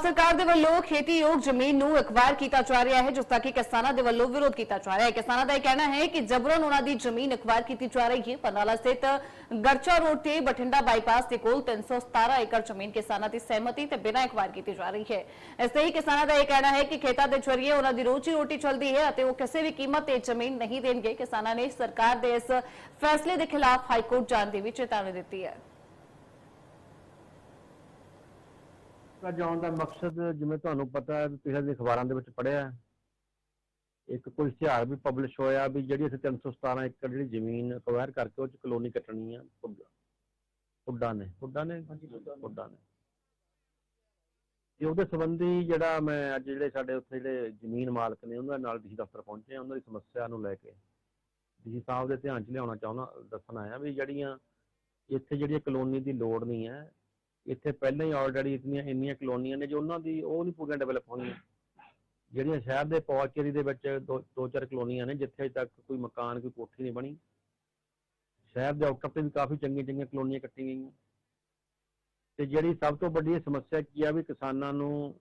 ਪੰਜਾਬ ਸਰਕਾਰ ਦੇ ਵੱਲੋਂ ਖੇਤੀਯੋਗ ਜ਼ਮੀਨ ਨੂੰ ਅਖਬਾਰ ਕੀਤਾ ਜਾ ਰਿਹਾ ਹੈ, ਜਿਸ ਦਾ ਕਿ ਕਿਸਾਨਾਂ ਦੇ ਵੱਲੋਂ ਵਿਰੋਧ ਕੀਤਾ ਜਾ ਰਿਹਾ ਹੈ। ਕਿਸਾਨਾਂ ਦਾ ਇਹ ਕਹਿਣਾ ਹੈ ਕਿ ਜਬਰਨ ਉਹਨਾਂ ਦੀ ਜ਼ਮੀਨ ਅਖਬਾਰ ਕੀਤੀ ਜਾ ਰਹੀ ਹੈ। ਪਨਾਲਾ ਸਥਿਤ ਗਰਚਾ ਰੋਡ ਤੇ ਬਠਿੰਡਾ ਬਾਈਪਾਸ ਦੇ ਕੋਲ 317 ਏਕੜ ਜ਼ਮੀਨ ਕਿਸਾਨਾਂ ਦੀ ਸਹਿਮਤੀ ਤੇ ਬਿਨਾਂ ਅਖਬਾਰ ਕੀਤੀ ਜਾ ਰਹੀ ਹੈ। ਇਸ ਤੇ ਹੀ ਕਿਸਾਨਾਂ ਦਾ ਇਹ ਕਹਿਣਾ ਹੈ ਕਿ ਖੇਤਾਂ ਦੇ ਜ਼ਰੀਏ ਉਹਨਾਂ ਦੀ ਰੋਜੀ ਰੋਟੀ ਚੱਲਦੀ ਹੈ ਅਤੇ ਉਹ ਕਿਸੇ ਵੀ ਕੀਮਤ ਤੇ ਜ਼ਮੀਨ ਨਹੀਂ ਦੇਣਗੇ। ਕਿਸਾਨਾਂ ਨੇ ਸਰਕਾਰ ਦੇ ਇਸ ਫੈਸਲੇ ਦੇ ਖਿਲਾਫ ਹਾਈ ਕੋਰਟ ਜਾਣ ਦੀ ਵੀ ਚੇਤਾਵਨੀ ਦਿੱਤੀ ਹੈ। ਦਾ ਜਾਣ ਦਾ ਮਕਸਦ ਜਿਵੇਂ ਤੁਹਾਨੂੰ ਪਤਾ ਹੈ ਪਿਛਲੇ ਦਿਨ ਅਖਬਾਰਾਂ ਦੇ ਵਿੱਚ ਪੜ੍ਹਿਆ ਹੈ। ਇੱਕ ਕੋਈ ਇਸ਼ਤਿਹਾਰ ਵੀ ਪਬਲਿਸ਼ ਹੋਇਆ ਵੀ ਜਿਹੜੀ ਅਸੀਂ 317 ਏਕੜ ਜਿਹੜੀ ਜ਼ਮੀਨ ਅਕਵਾਇਰ ਕਰਕੇ ਉਹ ਚ ਕਲੋਨੀ ਕੱਟਣੀ ਆ ਪੁੱਡਾ ਨੇ ਪੁੱਡਾ ਨੇ? ਪੁੱਡਾ ਨੇ। ਤੇ ਉਹਦੇ ਸੰਬੰਧੀ ਜਿਹੜਾ ਮੈਂ ਅੱਜ ਜਿਹੜੇ ਸਾਡੇ ਉੱਥੇ ਜਿਹੜੇ ਜ਼ਮੀਨ ਮਾਲਕ ਨੇ ਉਹਨਾਂ ਨਾਲ ਡੀਸੀ ਦਫ਼ਤਰ ਪਹੁੰਚੇ ਹਾਂ, ਉਹਨਾਂ ਦੀ ਸਮੱਸਿਆ ਨੂੰ ਲੈ ਕੇ। ਡੀਸੀ ਸਾਹਿਬ ਦੇ ਧਿਆਨ 'ਚ ਲਿਆਉਣਾ ਚਾਹੁੰਦਾ ਦੱਸਣ ਆਇਆ ਵੀ ਜਿਹੜੀਆਂ ਇੱਥੇ ਜਿਹੜੀ ਕਲੋਨੀ ਦੀ ਲੋੜ ਨਹੀਂ ਹੈ ਇੱਥੇ ਪਹਿਲਾਂ ਹੀ ਆਲਰੇਡੀ ਇਤਨੀਆਂ, ਇੰਨੀਆਂ ਕਲੋਨੀਆਂ ਨੇ ਜੋ ਉਹਨਾਂ ਦੀ ਉਹ ਨਹੀਂ ਪੂਰੀਆਂ ਡਿਵੈਲਪ ਹੋਈਆਂ ਜਿਹੜੀਆਂ ਸ਼ਹਿਰ ਦੇ ਪੌਚੇਰੀ ਦੇ ਵਿੱਚ ਦੋ ਚਾਰ ਕਲੋਨੀਆਂ ਨੇ, ਜਿੱਥੇ ਅਜੇ ਤੱਕ ਕੋਈ ਮਕਾਨ, ਕੋਈ ਕੋਠੀ ਨਹੀਂ ਬਣੀ। ਸ਼ਹਿਰ ਦੇ ਆਊਟਰ ਤੇ ਵੀ ਕਾਫੀ ਚੰਗੀਆਂ ਚੰਗੀਆਂ ਕਲੋਨੀਆਂ ਕੱਟੀਆਂ ਗਈਆਂ। ਤੇ ਜਿਹੜੀ ਸਭ ਤੋਂ ਵੱਡੀ ਸਮੱਸਿਆ ਕੀ ਆ ਵੀ ਕਿਸਾਨਾਂ ਨੂੰ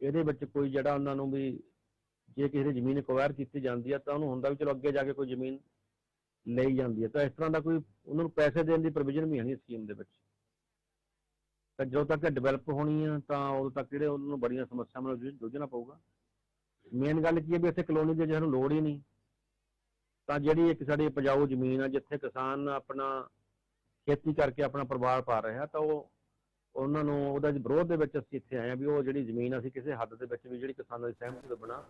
ਇਹਦੇ ਵਿੱਚ ਕੋਈ ਜਿਹੜਾ ਉਹਨਾਂ ਨੂੰ ਵੀ ਜੇ ਕਿਸੇ ਦੀ ਜ਼ਮੀਨ ਅਕਵਾਇਰ ਕੀਤੀ ਜਾਂਦੀ ਆ, ਤਾਂ ਉਹਨੂੰ ਹੁੰਦਾ ਵੀ ਚਲੋ ਅੱਗੇ ਜਾ ਕੇ ਕੋਈ ਜ਼ਮੀਨ ਲਈ ਜਾਂਦੀ ਹੈ ਤਾਂ ਇਸ ਤਰ੍ਹਾਂ ਦਾ ਕੋਈ, ਉਹਨਾਂ ਨੂੰ ਪੈਸੇ ਦੇਣ ਦੀ ਪ੍ਰੋਵੀਜ਼ਨ ਵੀ ਹੈ ਨਹੀਂ ਸਕੀਮ ਦੇ ਵਿੱਚ। ਤਾਂ ਜਦੋਂ ਤੱਕ ਡਿਵੈਲਪ ਹੋਣੀ ਆ, ਤਾਂ ਉਦੋਂ ਤੱਕ ਜਿਹੜੇ ਉਹਨਾਂ ਨੂੰ ਬੜੀਆਂ ਸਮੱਸਿਆਵਾਂ ਨਾਲ ਜੂਝਣਾ ਪਊਗਾ। ਮੇਨ ਗੱਲ ਕੀ ਹੈ ਵੀ ਇੱਥੇ ਕਲੋਨੀ ਦੀ ਨੂੰ ਲੋੜ ਹੀ ਨਹੀਂ। ਤਾਂ ਜਿਹੜੀ ਇੱਕ ਸਾਡੀ ਉਪਜਾਊ ਜ਼ਮੀਨ ਆ, ਜਿੱਥੇ ਕਿਸਾਨ ਆਪਣਾ ਖੇਤੀ ਕਰਕੇ ਆਪਣਾ ਪਰਿਵਾਰ ਪਾਲ ਰਿਹਾ, ਤਾਂ ਉਹ, ਉਹਨਾਂ ਨੂੰ ਉਹਦਾ ਵਿਰੋਧ ਦੇ ਵਿੱਚ ਅਸੀਂ ਇੱਥੇ ਆਏ ਆ ਵੀ ਉਹ ਜਿਹੜੀ ਜ਼ਮੀਨ ਅਸੀਂ ਕਿਸੇ ਹੱਦ ਦੇ ਵਿੱਚ ਵੀ ਜਿਹੜੀ ਕਿਸਾਨਾਂ ਦੀ ਸਹਿਮਤੀ ਤੋਂ ਬਿਨਾਂ